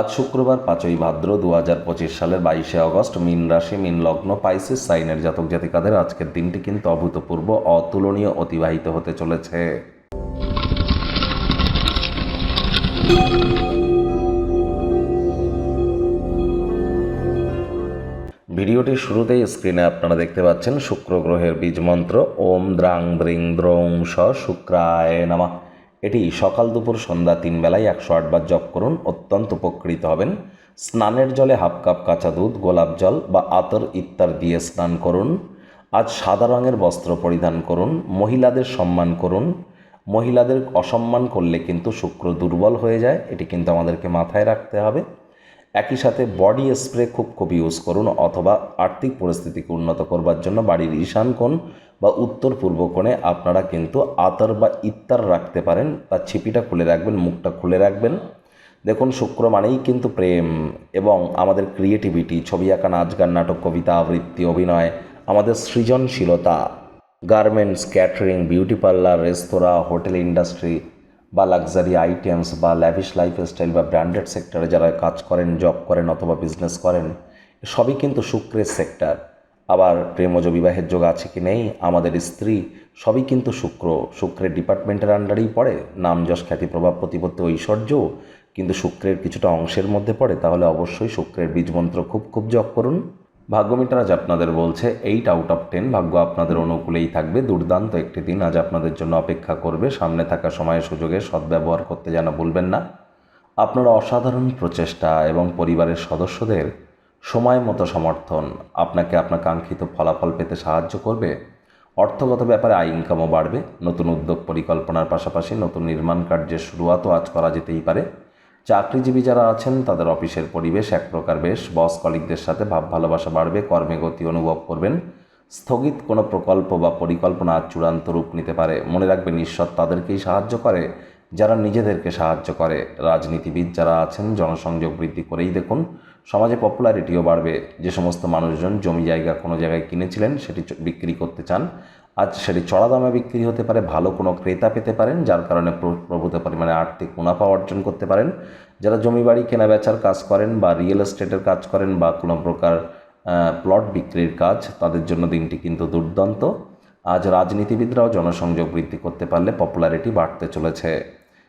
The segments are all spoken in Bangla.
আজ শুক্রবার পাঁচই ভাদ্র দু হাজার পঁচিশ সালের বাইশে আগস্ট মিন রাশি, মিন লগ্ন, পাইসিস সাইনের জাতক জাতিকাদের আজকের দিনটি কিন্তু অভূতপূর্ব, অতুলনীয়, অতিবাহিত হতে চলেছে। ভিডিওটির শুরুতেই স্ক্রিনে আপনারা দেখতে পাচ্ছেন শুক্র গ্রহের বীজ মন্ত্র, ওম দ্রাং দ্রিং দ্রৌং স শুক্রায় নামা। এটি সকাল দুপুর সন্ধ্যা তিন বেলায় একশো আটবার জপ করুন, অত্যন্ত উপকৃত হবেন। স্নানের জলে হাফ কাপ কাঁচা দুধ, গোলাপ জল বা আতর ইত্যার দিয়ে স্নান করুন। আজ সাদা রঙের বস্ত্র পরিধান করুন, মহিলাদের সম্মান করুন। মহিলাদের অসম্মান করলে কিন্তু শুক্র দুর্বল হয়ে যায়, এটি কিন্তু আমাদেরকে মাথায় রাখতে হবে। একই সাথে বডি স্প্রে খুব খুব ইউজ করুন অথবা আর্থিক পরিস্থিতিকে উন্নত করবার জন্য বাড়ির ঈশান কোণ বা উত্তর পূর্ব কোণে আপনারা কিন্তু আতর বা ইত্তার রাখতে পারেন। তার ছিপিটা খুলে রাখবেন, মুখটা খুলে রাখবেন। দেখুন, শুক্র মানেই কিন্তু প্রেম এবং আমাদের ক্রিয়েটিভিটি ছবি আঁকা, নাচ গান, নাটক, কবিতা, আবৃত্তি, অভিনয়, আমাদের সৃজনশীলতা গার্মেন্টস ক্যাটারিং বিউটি পার্লার রেস্তোরাঁ হোটেল ইন্ডাস্ট্রি বা লাক্সারি আইটেমস বা ল্যাভিশ লাইফস্টাইল বা ব্র্যান্ডেড সেক্টরে যারা কাজ করেন জব করেন অথবা বিজনেস করেন, সবই কিন্তু শুক্রের সেক্টর আবার প্রেমজ বিবাহের যোগ আছে কি নেই? আমাদের স্ত্রী সবই কিন্তু শুক্র। শুক্রের ডিপার্টমেন্টের আন্ডারেই পড়ে। নাম যশ খ্যাতি প্রভাব প্রতিপত্তি ঐশ্বর্য। কিন্তু শুক্রের কিছুটা অংশের মধ্যে পড়ে। তাহলে অবশ্যই শুক্রের বীজমন্ত্র খুব খুব জপ করুন। ভাগ্যমিটার আজ আপনাদের বলছে, এইট আউট অফ টেন ভাগ্য আপনাদের অনুকূলেই থাকবে। দুর্দান্ত একটি দিন আজ আপনাদের জন্য অপেক্ষা করবে। সামনে থাকা সময়ে সুযোগে সদ্ব্যবহার করতে যেন ভুলবেন না। আপনার অসাধারণ প্রচেষ্টা এবং পরিবারের সদস্যদের সময় মতো সমর্থন আপনাকে আপনার কাঙ্ক্ষিত ফলাফল পেতে সাহায্য করবে। অর্থগত ব্যাপারে আয় ইনকামও বাড়বে। নতুন উদ্যোগ পরিকল্পনার পাশাপাশি নতুন নির্মাণ কার্যের শুরুয়াতও আজ করা যেতেই পারে। চাকরিজীবী যারা আছেন, তাদের অফিসের পরিবেশ এক প্রকার বেশ। বস কলিকদের সাথে ভাব ভালোবাসা বাড়বে, কর্মে গতি অনুভব করবেন। স্থগিত কোনো প্রকল্প বা পরিকল্পনা চূড়ান্ত রূপ নিতে পারে। মনে রাখবেন, ঈশ্বর তাদেরকেই সাহায্য করে, যারা নিজেদেরকে সাহায্য করে। রাজনীতিবিদ যারা আছেন, জনসংযোগ বৃদ্ধি করেই দেখুন। সমাজে পপুলারিটিও বাড়বে। যে সমস্ত মানুষজন জমি জায়গা কোনো জায়গায় কিনেছিলেন, সেটি বিক্রি করতে চান। আজ সেটি চড়া দামে বিক্রি হতে পারে, ভালো কোনো ক্রেতা পেতে পারেন, যার কারণে প্রভূত পরিমাণে আর্থিক মুনাফা অর্জন করতে পারেন। যারা জমি বাড়ি কেনা বেচার কাজ করেন বা রিয়েল এস্টেটের কাজ করেন বা কোনো প্রকার প্লট বিক্রির কাজ, তাদের জন্য দিনটি কিন্তু দুর্দান্ত। আজ রাজনীতিবিদরাও জনসংযোগ বৃদ্ধি করতে পারলে পপুলারিটি বাড়তে চলেছে।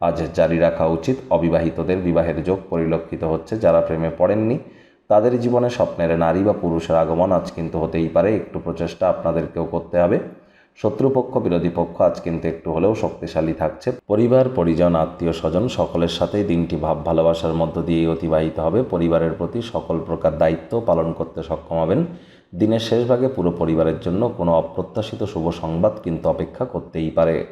আজ জারি রাখা উচিত। অবিবাহিতদের বিবাহের যোগ পরিলক্ষিত হচ্ছে। যারা প্রেমে পড়েননি, তাদের জীবনে স্বপ্নের নারী বা পুরুষের আগমন আজ কিন্তু হতেই পারে। একটু প্রচেষ্টা আপনাদেরকেও করতে হবে। শত্রুপক্ষ, বিরোধী পক্ষ আজ কিন্তু একটু হলেও শক্তিশালী থাকছে। পরিবার, পরিজন, আত্মীয়, স্বজন সকলের সাথেই দিনটি ভাব ভালোবাসার মধ্য দিয়েই অতিবাহিত হবে। পরিবারের প্রতি সকল প্রকার দায়িত্ব পালন করতে সক্ষম হবেন। দিনের শেষ ভাগে পুরো পরিবারের জন্য কোনো অপ্রত্যাশিত শুভ সংবাদ কিন্তু অপেক্ষা করতেই পারে।